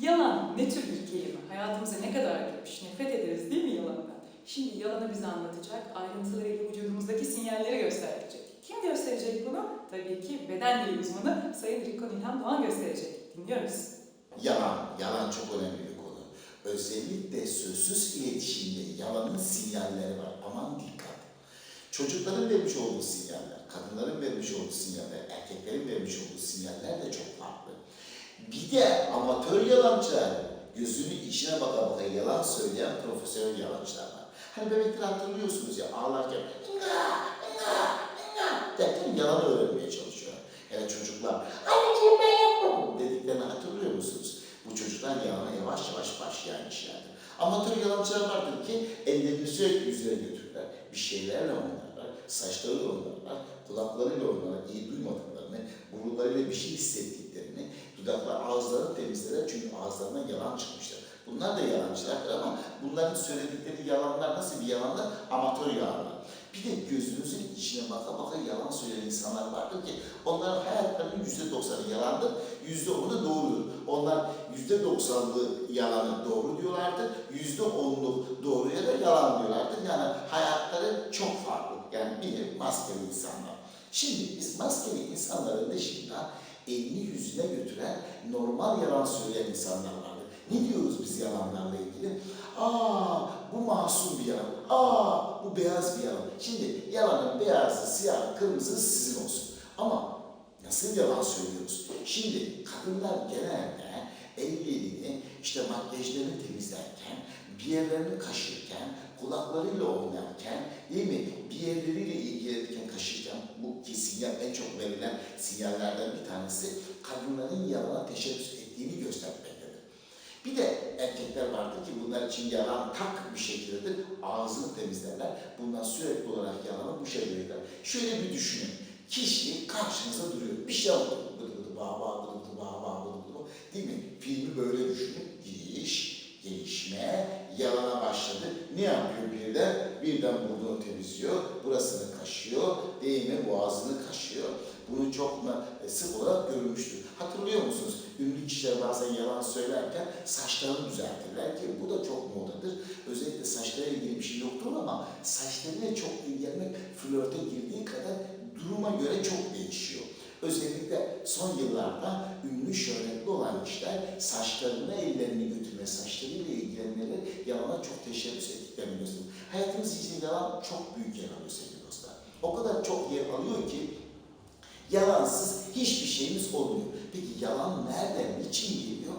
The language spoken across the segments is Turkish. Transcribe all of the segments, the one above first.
Yalan ne tür bir kelime? Hayatımıza ne kadar girmiş? Nefret ederiz değil mi yalandan? Şimdi yalanı bize anlatacak, ayrıntılarıyla vücudumuzdaki sinyalleri gösterecek. Kim gösterecek bunu? Tabii ki beden dili uzmanı Sayın Rikon İlhan Doğan gösterecek. Dinliyoruz. Yalan, yalan çok önemli bir konu. Özellikle sözsüz iletişimde yalanın sinyalleri var. Aman dikkat. Çocukların vermiş olduğu sinyaller, kadınların vermiş olduğu sinyaller, erkeklerin vermiş olduğu sinyaller de çok farklı. De amatör yalancılar, gözünün içine baka baka yalan söyleyen profesyonel yalancılar var. Hani bebekleri hatırlıyorsunuz ya ağlarken inga, inga, inga derken yalan öğrenmeye çalışıyor. Yani çocuklar anneciğim ben yapmadım dediklerini hatırlıyor musunuz? Bu çocuklar yalana yavaş yavaş başlayan kişilerdir. Amatör yalancılar vardır ki ellerini sürekli yüzüne götürürler. Bir şeylerle oynarlar, saçlarıyla oynarlar, kulaklarıyla oynarlar, iyi duymadıklarını, burunlarıyla bir şey hissettiklerini, dudaklar ağızlarını temizlerler çünkü ağızlarından yalan çıkmıştır. Bunlar da yalancılardır ama bunların söyledikleri yalanlar nasıl bir yalanlar? Amatör yalanlar. Bir de gözünüzün içine baka baka yalan söyleyen insanlar vardır ki onların hayatlarının yüzde doksanı yalandır, yüzde onu doğrudur. Onlar yüzde doksanlı yalanı doğru diyorlardır, yüzde onluk doğruya da yalan diyorlardır. Yani hayatları çok farklı. Yani bir maskeli insanlar. Şimdi biz maskeli insanların dışında elini yüzüne götüren normal yalan söyleyen insanlar vardır. Ne diyoruz biz yalanlarla ilgili? Aa bu masum bir yalan. Aa bu beyaz bir yalan. Şimdi yalanın beyazı, siyah, kırmızı sizin olsun. Ama nasıl yalan söylüyoruz? Şimdi kadınlar genelde ellerini işte makyajlarını temizlerken, bir yerlerini kaşırken, kulaklarıyla oynarken, değil mi? Bir yerleriyle ilgilenirken kaşırken, bu ki sinyal en çok verilen sinyallerden bir tanesi kadınların yalana teşebbüs ettiğini göstermektedir. Bir de erkekler vardır ki bunlar için yalan tak bir şekildedir. Ağzını temizlerler. Bunlar sürekli olarak yalanı bu şekilde Şöyle bir düşünün. Kişi karşınıza duruyor. Bir şey yapıyor. Bıdı bıdı bağ bağ bıdı bıdı bağ bağ bıdı bıdı. Değil mi? Filmi böyle düşünün. Giriş, gelişme, yalana başladı. Ne yapıyor birden? Birden burnunu temizliyor. Burasını kaşıyor. Değil? Boğazını kaşıyor. Bunu çok e, sık olarak görülmüştür. Hatırlıyor musunuz? Ünlü kişiler bazen yalan söylerken saçlarını düzeltirler ki bu da çok modadır. Özellikle saçlarıyla ilgili bir şey yoktur ama saçlarıyla çok ilgilenmek flörte girdiği kadar duruma göre çok değişiyor. Özellikle son yıllarda ünlü şöhretli olan kişiler saçlarına ellerini götürme, saçlarıyla ilgilenmeleri yalana çok teşebbüs ettiklerini gösteriyor. Hayatımız içinde yalan çok büyük yer alıyor sevgili dostlar. O kadar çok yer alıyor ki Yalansız hiçbir şeyimiz olmuyor. Peki yalan nereden, niçin geliyor?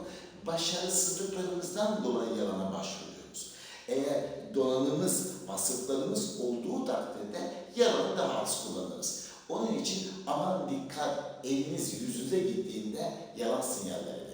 Başarısızlıklarımızdan dolayı yalana başvuruyoruz. Eğer donanımız, vasıflarımız olduğu takdirde yalanı daha az kullanırız. Onun için aman dikkat, eliniz yüzünüze gittiğinde yalan sinyalleri